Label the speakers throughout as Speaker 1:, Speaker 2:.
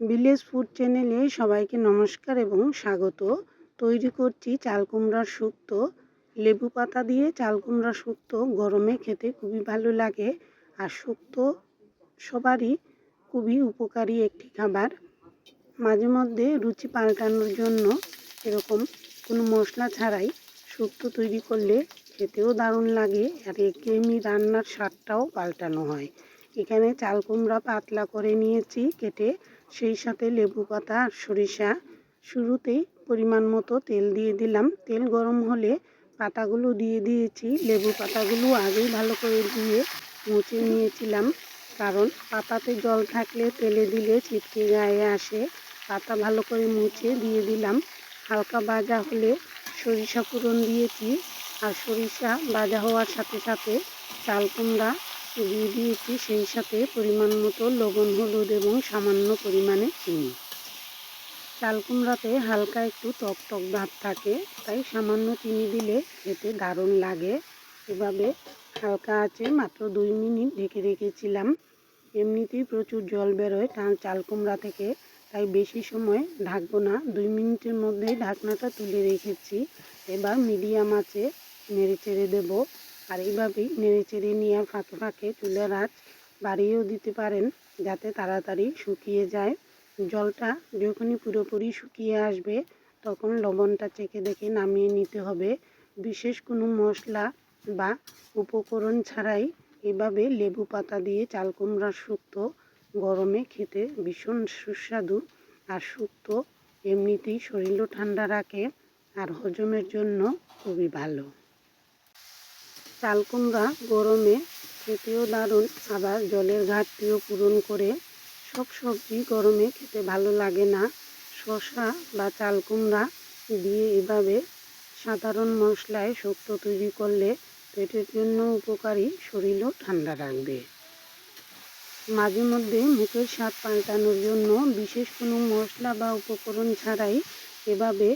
Speaker 1: Village food চ্যানেলে সবাইকে নমস্কার এবং স্বাগত। তৈরি করছি চাল কুমড়ার শুক্তো। লেবু পাতা দিয়ে চাল কুমড়া শুক্তো গরমে খেতে খুবই ভালো লাগে। আর শুক্তো সবারই খুবই উপকারী একটি খাবার। মাঝে মধ্যে রুচি পাল্টানোর জন্য এরকম কোনো মশলা ছাড়াই শুক্তো তৈরি করলে খেতেও দারুণ লাগে আর একঘেয়েমি রান্নার স্বাদটাও পাল্টানো হয়। এখানে চাল কুমড়া পাতলা করে নিয়েছি কেটে সেই সাথে লেবু পাতা আর সরিষা শুরুতেই পরিমাণ মতো তেল দিয়ে দিলাম। তেল গরম হলে পাতাগুলো দিয়ে দিয়েছি। লেবু পাতাগুলো আগেই ভালো করে দিয়ে মুছে নিয়েছিলাম। কারণ পাতাতে জল থাকলে তেলে দিলে ছিটকে গায়ে আসে। পাতা ভালো করে মুছে দিয়ে দিলাম। হালকা ভাজা হলে সরিষা ফোড়ন দিয়েছি। আর সরিষা ভাজা হওয়ার সাথে সাথে চাল কুমড়া দিয়ে দিয়েছি সেই সাথে পরিমাণ মতো লবণ, হলুদ এবং সামান্য পরিমাণে চিনি। চাল কুমড়াতে হালকা একটু টক টক ভাব থাকে, তাই সামান্য চিনি দিলে খেতে দারুণ লাগে। এভাবে হালকা আছে মাত্র দুই মিনিট ঢেকে রেখেছিলাম। এমনিতেই প্রচুর জল বেরোয় চাল কুমড়া থেকে, তাই বেশি সময় ঢাকবো না। দুই মিনিটের মধ্যেই ঢাকনাটা তুলে রেখেছি। এবার মিডিয়াম আছে নেড়ে চেড়ে দেবো। আর এইভাবেই নেড়ে চেড়ে নিয়ে ফাঁকে ফাঁকে চুলের আঁচ বাড়িয়েও দিতে পারেন যাতে তাড়াতাড়ি শুকিয়ে যায়। জলটা যখনই পুরোপুরি শুকিয়ে আসবে, তখন লবণটা চেখে দেখে নামিয়ে নিতে হবে। বিশেষ কোনো মশলা বা উপকরণ ছাড়াই এভাবে লেবু পাতা দিয়ে চাল কুমড়ার শুক্তো গরমে খেতে ভীষণ সুস্বাদু আর শুক্তো এমনিতেই শরীরও ঠান্ডা রাখে আর হজমের জন্য খুবই ভালো। চাল কুমড়া গরমে খেতেও দারুণ। আবার জলের ঘাটতিও পূরণ করে সব সবজি গরমে খেতে ভালো লাগে না। শসা বা চালকুমড়া দিয়ে এভাবে সাধারণ মশলায় শক্ত তৈরি করলে পেটের জন্য উপকারী, শরীরও ঠান্ডা রাখবে। মাঝে মধ্যে মুখের স্বাদ পাল্টানোর জন্য বিশেষ কোনো মশলা বা উপকরণ ছাড়াই এভাবে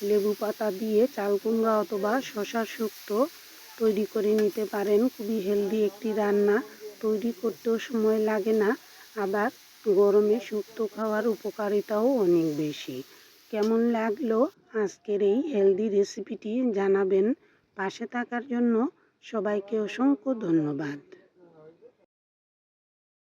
Speaker 1: লেবু পাতা দিয়ে চাল কুমড়া অথবা শশার শুক্তো তৈরি করে নিতে পারেন। খুবই হেলদি একটি রান্না। তৈরি করতেও সময় লাগে না। আবার গরমে শুক্তো খাওয়ার উপকারিতাও অনেক বেশি। কেমন লাগল আজকের এই হেলদি রেসিপিটি জানাবেন। পাশে থাকার জন্য সবাইকে অসংখ্য ধন্যবাদ।